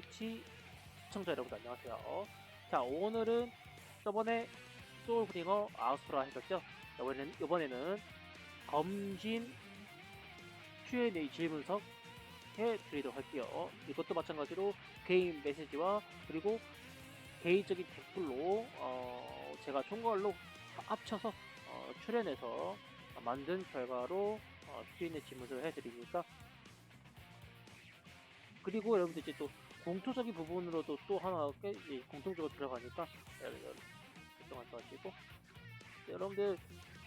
트위치 시청자 여러분 안녕하세요. 자 오늘은 저번에 소울브링어 아우스프라 했었죠. 이번에는 이번에는 검진 Q&A 질문석 해 드리도록 할게요. 이것도 마찬가지로 개인 메시지와 그리고 개인적인 댓글로 어, 제가 총괄로 합쳐서 어, 출연해서 만든 결과로 어, Q&A 질문을 해드리니까 그리고 여러분들 이제 또 공통적인 부분으로도 또 하나 꽤 공통적으로 들어가니까 여러분들 걱정하지 마시고 여러분들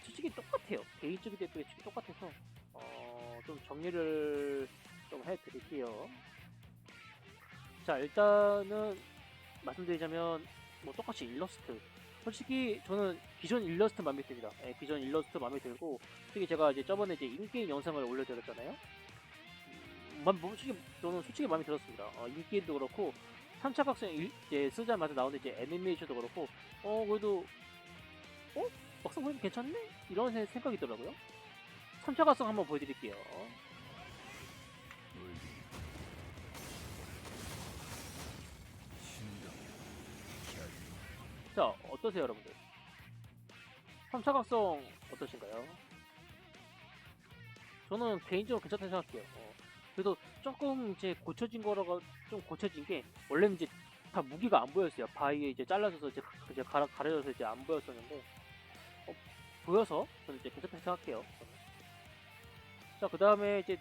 솔직히 똑같아요. 개인적인 댓글이 지금 똑같아서 어, 좀 정리를 좀 해드릴게요. 자 일단은 말씀드리자면 뭐 똑같이 일러스트. 솔직히 저는 기존 일러스트 마음에 듭니다. 예, 기존 일러스트 마음에 들고 특히 제가 이제 저번에 이제 인게임 영상을 올려드렸잖아요 솔직히 저는 솔직히 마음에 들었습니다 어, 인게임도 그렇고 3차 각성 일- 이제 쓰자마자 나오는 이제 애니메이션도 그렇고 어 그래도 어? 막상 보니까 괜찮네? 이런 세- 생각이 들더라고요 3차 각성 한번 보여드릴게요 자 어떠세요 여러분들 3차 각성 어떠신가요? 저는 개인적으로 괜찮다고 생각해요 어, 그래도 조금 이제 고쳐진 거라가 좀 고쳐진 게 원래는 이제 다 무기가 안 보였어요. 바위에 이제 잘라져서 이제, 가- 이제 가라, 가려져서 이제 안 보였었는데 어, 보여서 저는 이제 괜찮다고 생각해요. 자 그 다음에 이제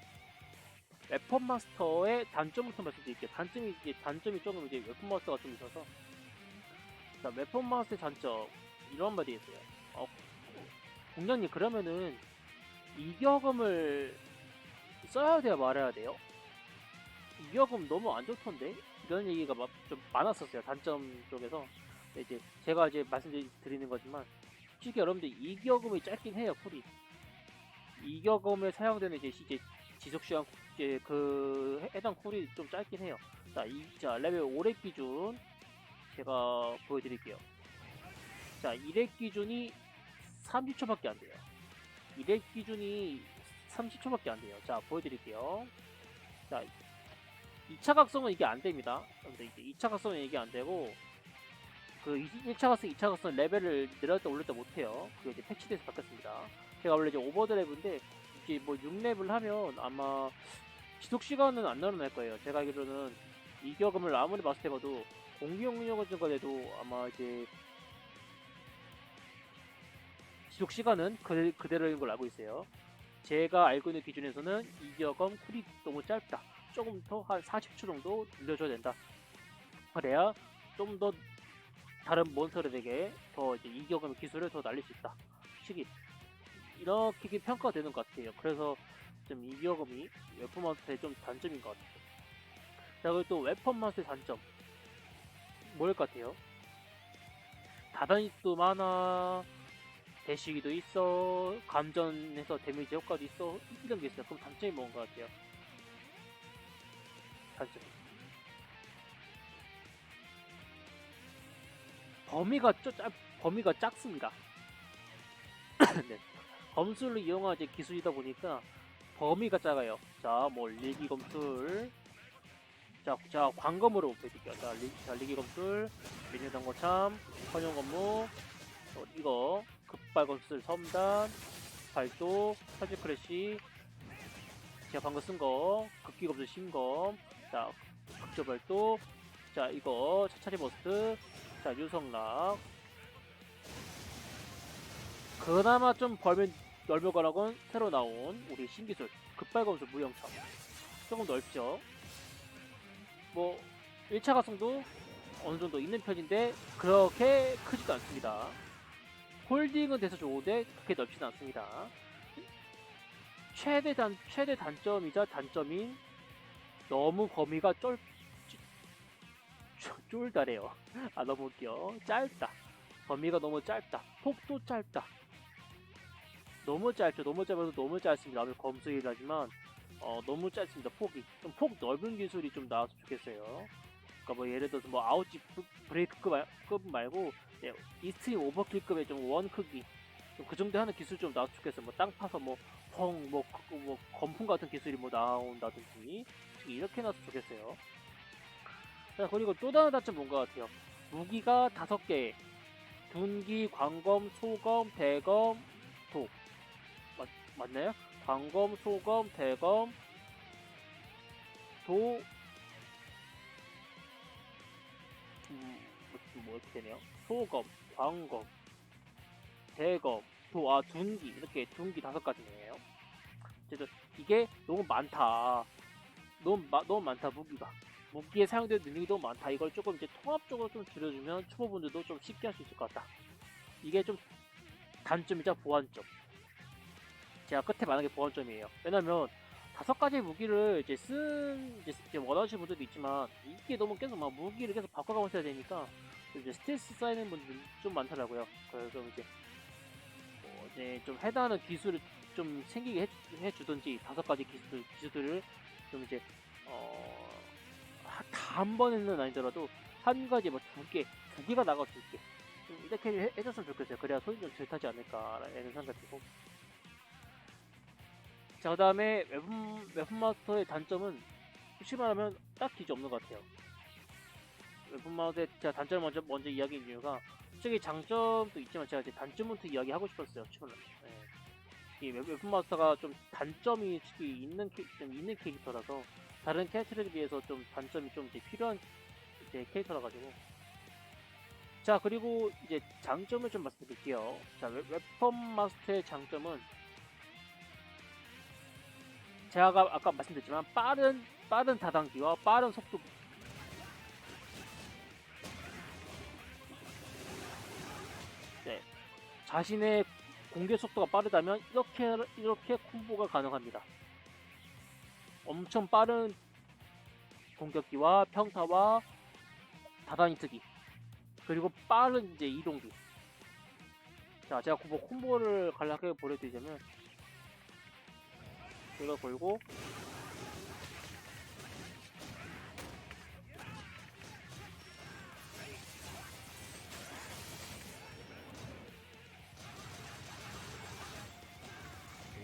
웨폰 마스터의 단점부터 말씀드릴게요. 단점이 이제 단점이 조금 이제 웨폰 마스터가 좀 있어서. 자, 웨폰 마스터의 단점 이런 말이 있어요. 어, 공장님 그러면은 이격음을 써야 돼요, 말아야 돼요? 이격음 너무 안 좋던데 이런 얘기가 막 좀 많았었어요 단점 쪽에서 이제 제가 이제 말씀드리는 거지만 솔직히 여러분들 이격음이 짧긴 해요 쿨이 이격음에 사용되는 이제 이제 지속 시간 이제 그 해- 해당 쿨이 좀 짧긴 해요. 자, 이, 자 레벨 5렙 기준 제가 보여드릴게요. 자, 1회 기준이 30초밖에 안 돼요. 1회 기준이 30초밖에 안 돼요. 자, 보여드릴게요. 자, 2차 각성은 이게 안 됩니다. 근데 이제 2차 각성은 이게 안 되고, 그 1차 각성, 2차 각성 레벨을 올릴 때 못해요. 그게 이제 패치돼서 바뀌었습니다. 제가 원래 이제 오버드랩인데, 이제 뭐 6렙을 하면 아마 지속 시간은 안 늘어날 거예요. 제가 알기로는 이격음을 아무리 마스터 해봐도 공기용력 같은 거에도 아마 이제 지속 시간은 그, 그대로인 걸 알고 있어요. 제가 알고 있는 기준에서는 이격음 쿨이 너무 짧다. 조금 더 한 40초 정도 늘려줘야 된다. 그래야 좀 더 다른 몬스터들에게 더 이제 이격음 기술을 더 날릴 수 있다. 솔직히 이렇게 평가가 되는 것 같아요. 그래서 좀 이격음이 웨폰 마스터의 좀 단점인 것 같아요. 자, 그리고 또 웨폰 마스터의 단점. 뭐일 것 같아요? 다단익도 많아, 대시기도 있어, 감전해서 데미지 효과도 있어, 이런 게 있어요. 그럼 단점이 뭔 것 같아요? 단점. 범위가 쪼, 짜, 범위가 작습니다. 네. 검술을 이용한 이제 기술이다 보니까 범위가 작아요. 자, 뭐 리기 검술, 자, 자 광검으로 보여드릴게요. 자, 리, 자 리기 검술, 단거참, 헌용 검무, 발 검술 섬단, 발도, 사지 크래시, 제가 방금 쓴 거, 급기 검술 신검, 자, 급조 발도, 자, 이거 차차리 버스트, 자, 유성락. 그나마 좀 벌면 넓어가라곤 새로 나온 우리 신기술 급발 검술 무영참 조금 넓죠. 뭐 1차 가성도 어느 정도 있는 편인데 그렇게 크지도 않습니다. 홀딩은 돼서 좋은데 그렇게 넓지는 않습니다. 최대 단 최대 단점이자 단점인 너무 범위가 쫄 쫄- 쫄다래요. 아 너무 웃겨. 짧다. 범위가 너무 짧다. 폭도 짧다. 너무 짧죠. 너무 짧아서 너무 짧습니다. 아무리 검수이라지만 어, 너무 짧습니다. 폭이 좀 폭 넓은 기술이 좀 나왔으면 좋겠어요. 그러니까 뭐 예를 들어서 뭐 아웃지 브- 브레이크급 말고 네, 이스트림 오버킬급의 좀 원 크기 좀 그 정도 하는 기술 좀 나왔으면 좋겠어요. 뭐땅 파서 뭐 펑 뭐 뭐, 그- 뭐 검풍 같은 기술이 뭐 나온다든지 이렇게 나왔으면 좋겠어요. 자 그리고 또 다른 단점 뭔가 같아요. 무기가 다섯 개. 둔기, 광검, 소검, 대검, 독. 맞 맞나요? 광검, 소검, 대검, 도. 음, 뭐, 뭐 이렇게 되네요. 소검, 광검, 대검, 도, 아 둔기 이렇게 둔기 다섯 가지네요. 어쨌든 이게 너무 많다. 너무 마, 너무 많다 무기가. 무기에 사용되는 능력이 너무 많다. 이걸 조금 이제 통합적으로 좀 줄여주면 초보분들도 좀 쉽게 할 수 있을 것 같다. 이게 좀 단점이자 보완점. 제가 끝에 말한 게 보완점이에요. 왜냐면 다섯 가지 무기를 이제 쓴 이제 원하시는 분들도 있지만 이게 너무 계속 막 무기를 계속 바꿔가면서 해야 되니까 이제 스트레스 쌓이는 분들이 좀 많더라고요. 그래서 이제 뭐 이제 좀 해당하는 기술을 좀 생기게 해, 해주든지 다섯 가지 기술 기술들을 좀 이제 어, 다 한 번에는 아니더라도 한 가지 뭐 두 개, 두 개가 나가 두 개. 좀 이렇게 해, 해줬으면 좋겠어요. 그래야 손이 좀덜 타지 않을까라는 생각이 들고. 자, 그 다음에 웹, 웹마스터의 단점은 솔직히 말하면 딱히 없는 것 같아요. 웹마스터의 제가 단점을 먼저, 먼저 이야기한 이유가 솔직히 장점도 있지만 제가 이제 단점부터 이야기하고 싶었어요. 치고는. 네. 이 웹- 웹마스터가 좀 단점이 솔직히 있는, 캐- 좀 있는 캐릭터라서 다른 캐릭터에 비해서 좀 단점이 좀 이제 필요한 이제 캐릭터라 가지고 자 그리고 이제 장점을 좀 말씀드릴게요 자 웹- 웹폰 마스터의 장점은 제가 아까 말씀드렸지만 빠른 빠른 다단기와 빠른 속도 자신의 공격 속도가 빠르다면 이렇게 이렇게 콤보가 가능합니다. 엄청 빠른 공격기와 평타와 다단히 트기 그리고 빠른 이제 이동기. 자 제가 뭐 콤보를 간략하게 보여드리자면 이걸 걸고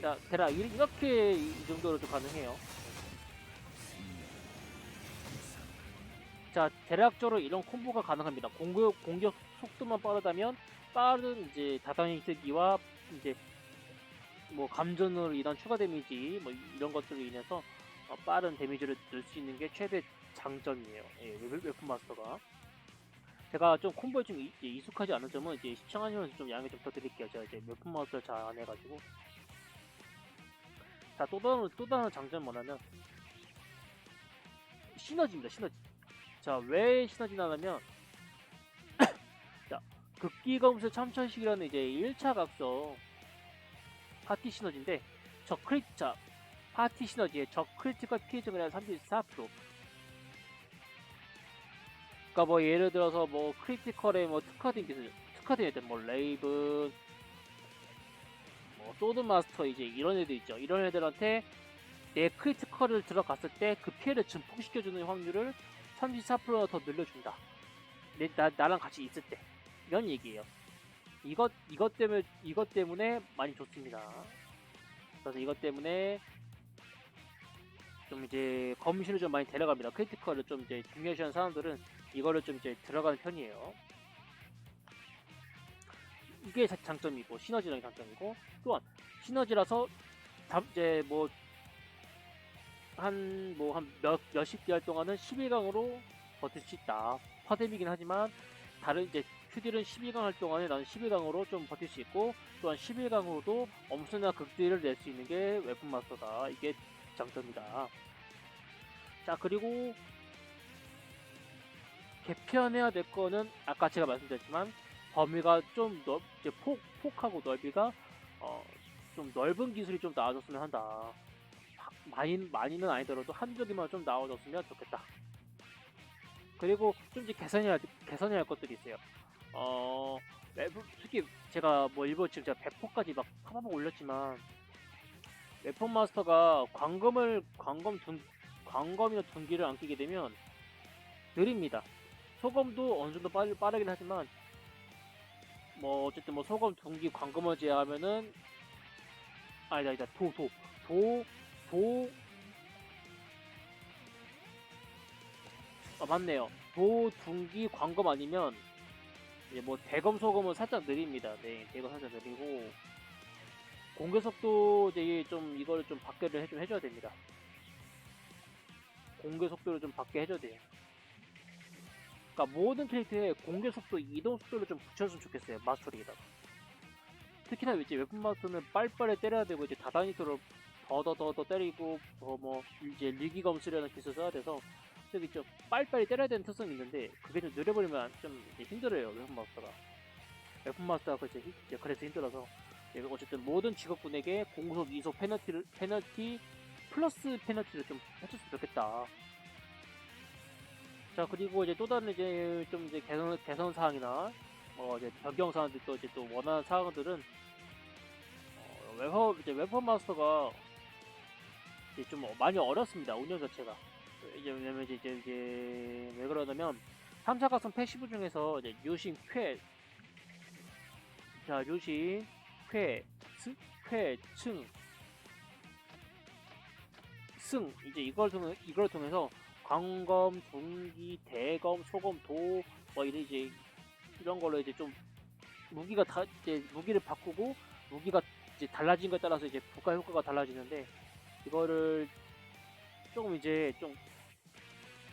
자 이- 이렇게 이 정도로 좀 가능해요 자, 대략적으로 이런 콤보가 가능합니다. 공격, 공격 속도만 빠르다면 빠른 이제 다단히 뜨기와 이제 뭐 감전으로 인한 추가 데미지 뭐 이런 것들로 인해서 어, 빠른 데미지를 넣을 수 있는 게 최대 장점이에요. 예, 웹- 웹폰 마스터가. 제가 좀 콤보에 좀 익숙하지 않은 점은 이제 시청하시면서 좀 양해 좀 부탁드릴게요. 제가 이제 웹폰 마스터를 잘 안 해가지고. 자, 또 다른, 또 다른 장점 뭐냐면 시너지입니다. 시너지. 자, 왜 시너지나냐면 자, 극기검술 참천식이라는 이제 1차 각성 파티 시너지인데 저 크리 자 파티 시너지에 저 크리티컬 피해점이 한 34%. 그러니까 뭐 예를 들어서 뭐 크리티컬에 뭐 특화된 기술, 특화된 애들 뭐 레이븐, 뭐 소드 마스터 이제 이런 애들 있죠. 이런 애들한테 내 크리티컬을 들어갔을 때 그 피해를 증폭시켜주는 확률을 34%나 더 늘려준다. 내, 나, 나랑 같이 있을 때. 이런 얘기예요. 이것, 이것 때문에, 이것 때문에 많이 좋습니다. 그래서 이것 때문에 좀 이제 검신을 좀 많이 데려갑니다. 크리티컬을 좀 이제 중요시하는 사람들은 이거를 좀 이제 들어가는 편이에요. 이게 자- 장점이고, 시너지라는 장점이고, 또한 시너지라서 다, 이제 뭐 한 뭐 한 몇 몇십 개월 동안은 11강으로 버틸 수 있다. 파뎀이긴 하지만 다른 이제 큐딜은 12강 할 동안에 나는 11강으로 좀 버틸 수 있고 또한 11강으로도 엄청난 극딜을 낼 수 있는 게 웨폰 마스터다. 이게 장점이다. 자 그리고 개편해야 될 거는 아까 제가 말씀드렸지만 범위가 좀 넓, 이제 폭, 폭하고 넓이가 어, 좀 넓은 기술이 좀 나와줬으면 한다. 많이, 많이는 아니더라도 한두 개만 좀 나와줬으면 좋겠다. 그리고 좀 이제 개선해야, 할- 개선해야 할 것들이 있어요. 어, 웹- 솔직히 제가 뭐 일부 지금 제가 100%까지 막 파파박 올렸지만, 웹폰 마스터가 광검을, 광검 둔, 광검이나 둔기를 안 끼게 되면 느립니다. 소검도 어느 정도 빠르, 빠르긴 하지만, 뭐, 어쨌든 뭐 소검, 둔기, 광검을 제외하면은, 아니다, 아니다, 도, 도, 도, 도, 아, 맞네요. 조둔기 광검 아니면 이제 뭐 대검 소검은 살짝 느립니다. 네, 대검 살짝 느리고 공개 속도 이제 좀 이걸 좀 밖에를 해, 좀 해줘야 됩니다. 공개 속도를 좀 밖에 해줘야 돼요. 그러니까 모든 캐릭터에 공개 속도, 이동 속도를 좀 붙여줬으면 좋겠어요. 마스터링에다가. 특히나 이제 웨폰 마스터는 빨리빨리 때려야 되고 이제 다다니토로 더더더더 때리고 더뭐 이제 리기검 쓰려는 기술 써야 돼서 저기 좀 빨리빨리 때려야 되는 특성이 있는데 그게 좀 느려버리면 좀 힘들어요 웨폰 마스터가 웨폰 마스터가 이제 그래서 힘들어서 예, 어쨌든 모든 직업군에게 공속 이속 페널티를 페널티 플러스 페널티를 좀 해줬으면 좋겠다. 자 그리고 이제 또 다른 이제 좀 이제 개선 개선 사항이나 어 이제 변경 사항들 또 이제 또 원하는 사항들은 어, 웨퍼 이제 웨퍼 마스터가 이제 좀 많이 어렵습니다 운영 자체가. 이제 왜냐면 이제 이제, 이제 왜 그러냐면 3차 각성 패시브 중에서 이제 유신 쾌, 자 유신 쾌, 스, 쾌, 층, 승 이제 이걸 통해 이걸 통해서 광검, 둔기, 대검, 소검, 도, 뭐 이런 이제 이런 걸로 이제 좀 무기가 다 이제 무기를 바꾸고 무기가 이제 달라진 것에 따라서 이제 부가 효과가 달라지는데 이거를 조금 이제 좀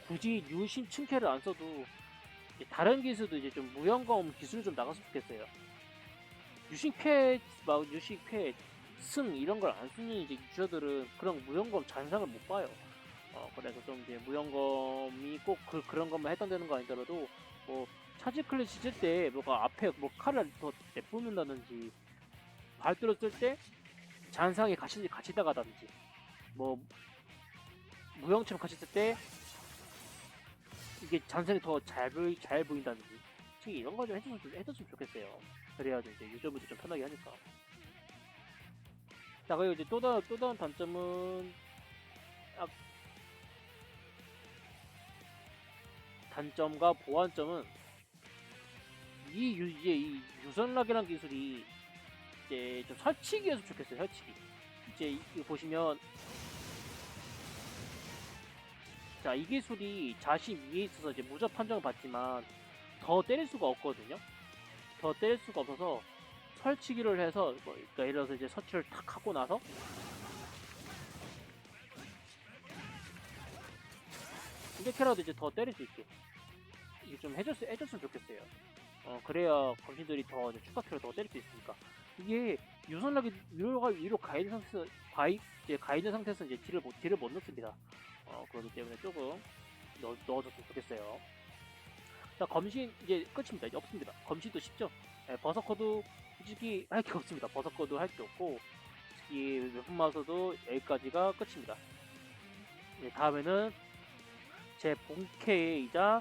굳이 유심 층캐를 안 써도 다른 기술도 이제 좀 무연검 기술이 좀 나갔으면 좋겠어요. 유식패 막 유식패 승 이런 걸 안 쓰는 이제 유저들은 그런 무연검 잔상을 못 봐요. 어 그래서 좀 이제 무연검이 꼭 그, 그런 것만 해당되는 거 아니더라도 뭐 차지 클래시 쓸때 뭐가 앞에 뭐 칼을 더 내뿜는다든지 발도를 쓸때 잔상이 같이 같이 나가다든지 뭐 무용처럼 같이 쓸 때 이게 잔상이 더 잘 보이 잘 보인다든지 솔직히 이런 거 좀 해줬으면, 좋- 해줬으면 좋겠어요. 그래야지 이제 유저분들 좀 편하게 하니까. 자 그리고 이제 또 다른 또 다른 단점은 아, 단점과 보완점은 이 유, 이제 이 유선락이라는 기술이 이제 좀 설치기였으면 좋겠어요 설치기. 이제 이- 보시면 자 이 기술이 자신 위에 있어서 이제 무적 판정을 받지만 더 때릴 수가 없거든요. 더 때릴 수가 없어서 설치기를 해서 뭐 그러니까 예를 들어서 이제 설치를 탁 하고 나서 이렇게라도 이제 더 때릴 수 있게 이게 좀 해줬, 해줬으면 좋겠어요. 어, 그래야 검신들이 더 이제 추가 킬을 더 때릴 수 있으니까. 이게 유선락이 위로가 위로 가 있는 상태에서 가이, 이제 가 있는 상태에서 이제 딜을 못 딜을 못 넣습니다. 어, 그렇기 때문에 조금 넣, 넣어줬으면 좋겠어요. 자 검신 이제 끝입니다. 이제 없습니다. 검신도 쉽죠. 예, 버서커도 솔직히 할 게 없습니다. 버서커도 할 게 없고 솔직히 웹툰 마서도 여기까지가 끝입니다. 예, 다음에는 제 본캐이자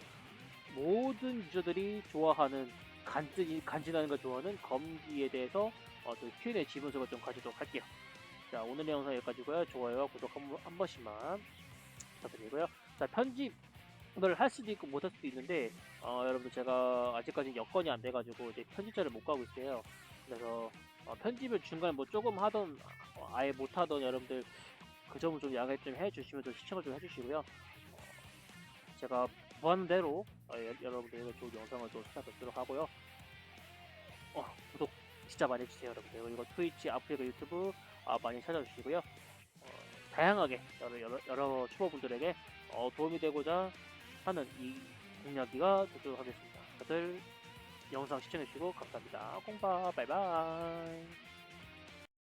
모든 유저들이 좋아하는 간지, 간지나는 걸 좋아하는 검기에 대해서 어, 또 Q&A 질문서를 좀 가지도록 할게요. 자 오늘의 영상 여기까지고요. 좋아요와 구독 한, 번- 한 번씩만 부탁드리고요. 자 편집을 할 수도 있고 못 할 수도 있는데 어, 여러분들 제가 아직까지 여건이 안 돼가지고 이제 편집자를 못 가고 있어요. 그래서 어, 편집을 중간에 뭐 조금 하던 어, 아예 못 하던 여러분들 그 점을 좀 양해 좀 해주시면서 시청을 좀 해주시고요. 어, 제가 무한대로 어, 여- 여러분들에게 좋은 영상을 또 찾아뵙도록 하고요. 어, 구독 진짜 많이 해주세요, 여러분들. 그리고 트위치, 아프리카 유튜브 아, 많이 찾아주시고요. 어, 다양하게 여러, 여러, 여러 초보분들에게 어, 도움이 되고자 하는 이 공략기가 되도록 하겠습니다. 다들 영상 시청해주시고 감사합니다. 공바 바이바이.